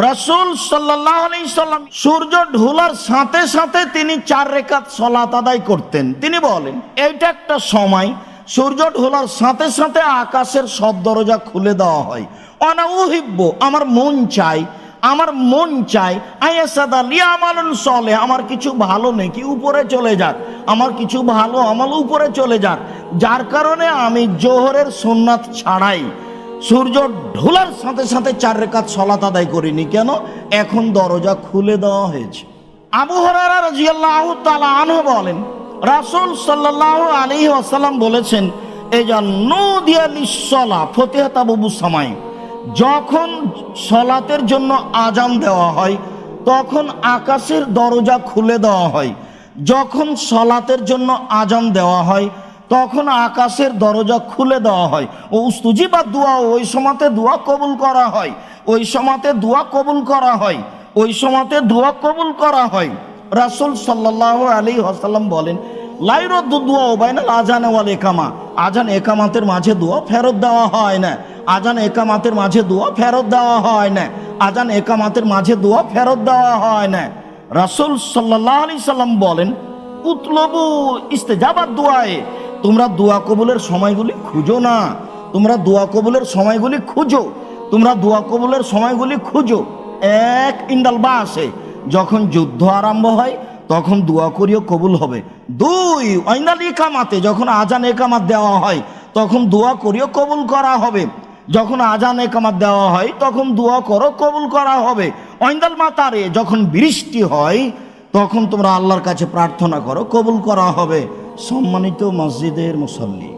রসুল সাল্লাম সূর্য ঢোলার সাথে সাথে তিনি চার রেখাত সলাত আদায় করতেন। তিনি বলেন, এইটা একটা সময়, সূর্য ঢোলার সাথে সাথে আকাশের সব দরজা খুলে দেওয়া হয়। অনাউহিব্য আমার মন চাই, আমার মন চাই লিয়া আমালন চলে আমার কিছু ভালো নেকি উপরে চলে যাক, আমার কিছু ভালো আমল উপরে চলে যাক, যার কারণে আমি জোহরের সোননাথ ছাড়াই সূর্য ঢোলার সাথে সাথে চার রেখাত সলাত আদায় করিনি। কেন? এখন দরজা খুলে দেওয়া হয়েছে। আবু হরারা রাজিয়াল্লাহ আনহ বলেন, রাসূল সাল্লাহ আলী আসাল্লাম বলেছেন এই যা নদিয়ালিসলা ফতেহাতা বাবু সামাই যখন সলাতের জন্য আজান দেওয়া হয়, তখন আকাশের দরজা খুলে দেওয়া হয়। যখন সলাতের জন্য আজান দেওয়া হয় তখন আকাশের দরজা খুলে দেওয়া হয়। ও উস্তুজি বা দোয়া, ওই সময়তে দোয়া কবুল করা হয়। ওই সময়তে দোয়া কবুল করা হয়। ওই সময়তে দোয়া কবুল করা হয়। রাসূল সাল্লাহ আলী হাসাল্লাম বলেন, লাইর দোয়া ওবাইনাল আজান ওয়াল একামা আজান একামাতের মাঝে দোয়া ফেরত দেওয়া হয় না। আজান একামাতের মাঝে দোয়া ফেরত দেওয়া হয় না। আজান একামাতের মাঝে দোয়া ফেরত দেওয়া হয় না। রাসূল সাল্লাহ আলি সাল্লাম বলেন, উতলবু ইস্তেজাবাত দোয়ায়ে। তোমরা দোয়া কবুলের সময়গুলি খুঁজো না। তোমরা দোয়া কবুলের সময়গুলি খুঁজো। তোমরা দোয়া কবুলের সময়গুলি খুঁজো। এক ইন্দাল বা আসে যখন যুদ্ধ আরম্ভ হয়, তখন দোয়া করিও কবুল হবে। দুই ঐন্দাল একামাতে যখন আজান একামাত দেওয়া হয়, তখন দোয়া করিও কবুল করা হবে। যখন আজান একামাত দেওয়া হয়, তখন দোয়া করো কবুল করা হবে। ঐন্দাল মাতারে, যখন বৃষ্টি হয়, তখন তোমরা আল্লাহর কাছে প্রার্থনা করো, কবুল করা হবে। সম্মানিত মসজিদের মুসল্লি,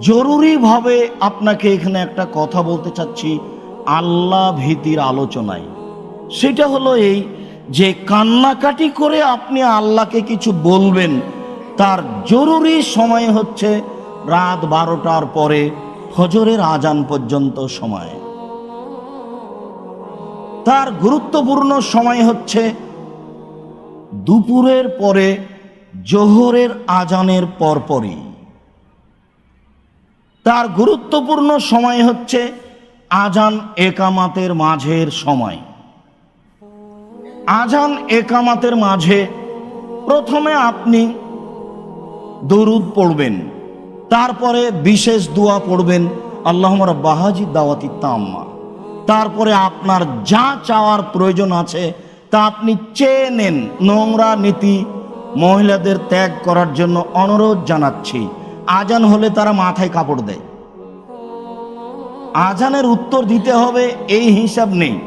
জরুরিভাবে আপনাকে এখানে একটা কথা বলতে চাচ্ছি, আল্লাহ ভীতির আলোচনায়। সেটা হলো এই যে কান্নাকাটি করে আপনি আল্লাহকে কিছু বলবেন, তার জরুরি সময় হচ্ছে রাত বারোটার পরে ফজরের আজান পর্যন্ত সময়। তার গুরুত্বপূর্ণ সময় হচ্ছে দুপুরের পরে জোহরের আজানের পরপরই। তার গুরুত্বপূর্ণ সময় হচ্ছে আজান একামাতের মাঝের সময়। আজান একামাতের মাঝে প্রথমে আপনি দরুদ পড়বেন, তারপরে বিশেষ দোয়া পড়বেন আল্লাহ বাহাজি দাওয়াতি তাম্মা। তারপরে আপনার যা চাওয়ার প্রয়োজন আছে তা আপনি চেয়ে নেন, নোংরা নীতি মহিলাদের ত্যাগ করার জন্য অনুরোধ জানাচ্ছি। আজান হলে তারা মাথায় কাপড় দেয়। আজানের উত্তর দিতে হবে, এই হিসাব নেই।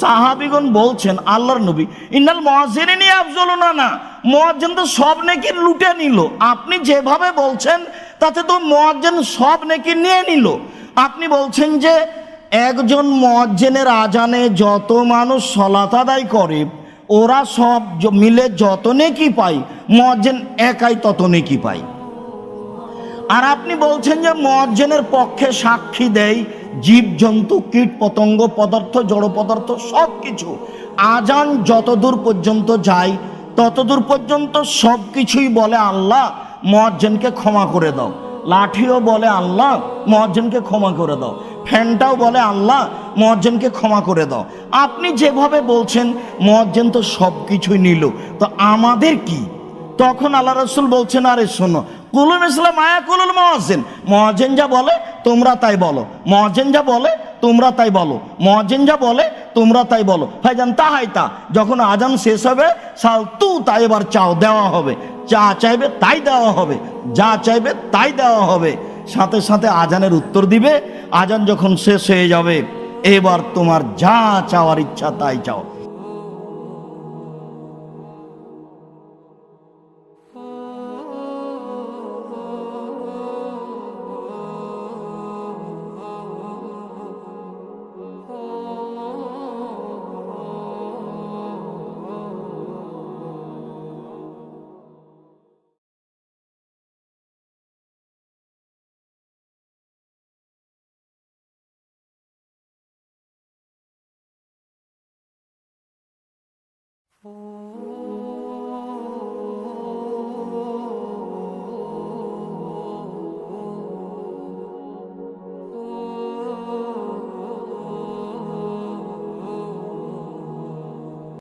সাহাবিগণ বলছেন, আল্লাহর নবী, ইন্নাল মহাজেনে নিয়ে আফজল না। না মহাজন তো সব নাকি লুটে নিল। আপনি যেভাবে বলছেন, তাতে তো মহাজন সব নেকি নিয়ে নিল। আপনি বলছেন যে, একজন মজ্জেনের আজানে যত মানুষ সলাত আদায় করে ওরা সব মিলে যত নেকি পায় মজ্জেন একাই তত নেকি পায় আর আপনি বলছেন যে মজ্জেনের পক্ষে সাক্ষী দেয় জীবজন্তু কীট, পতঙ্গ, পদার্থ, জড় পদার্থ, সব কিছু। আজান যতদূর পর্যন্ত যায়, ততদূর পর্যন্ত সব কিছুই বলে আল্লাহ মজ্জেনকে ক্ষমা করে দাও। লাঠিও বলে আল্লাহ মজ্জেনকে ক্ষমা করে দাও। ফ্যানটাও বলে, আল্লাহ মজ্জেনকে ক্ষমা করে দাও। আপনি যেভাবে বলছেন মজ্জেন তো সব কিছুই নিল। তো আমাদের কি? তখন আল্লাহ রসুল বলছেন, আরে শোনো কুলুল ইসলাম মায়া কুলুল মহাজেন মহাজেন যা বলে, তোমরা তাই বলো। মহাজেন যা বলে, তোমরা তাই বলো। মহাজেন যা বলে, তোমরা তাই বলো। ভাইজান, তা হাই তা, যখন আজান শেষ হবে, সাল তু তাই এবার চাও, দেওয়া হবে। যা চাইবে, তাই দেওয়া হবে। যা চাইবে, তাই দেওয়া হবে। সাথে সাথে আজানের উত্তর দিবে। আজান যখন শেষ হয়ে যাবে, এবার তোমার যা চাওয়ার ইচ্ছা তাই চাও। Oh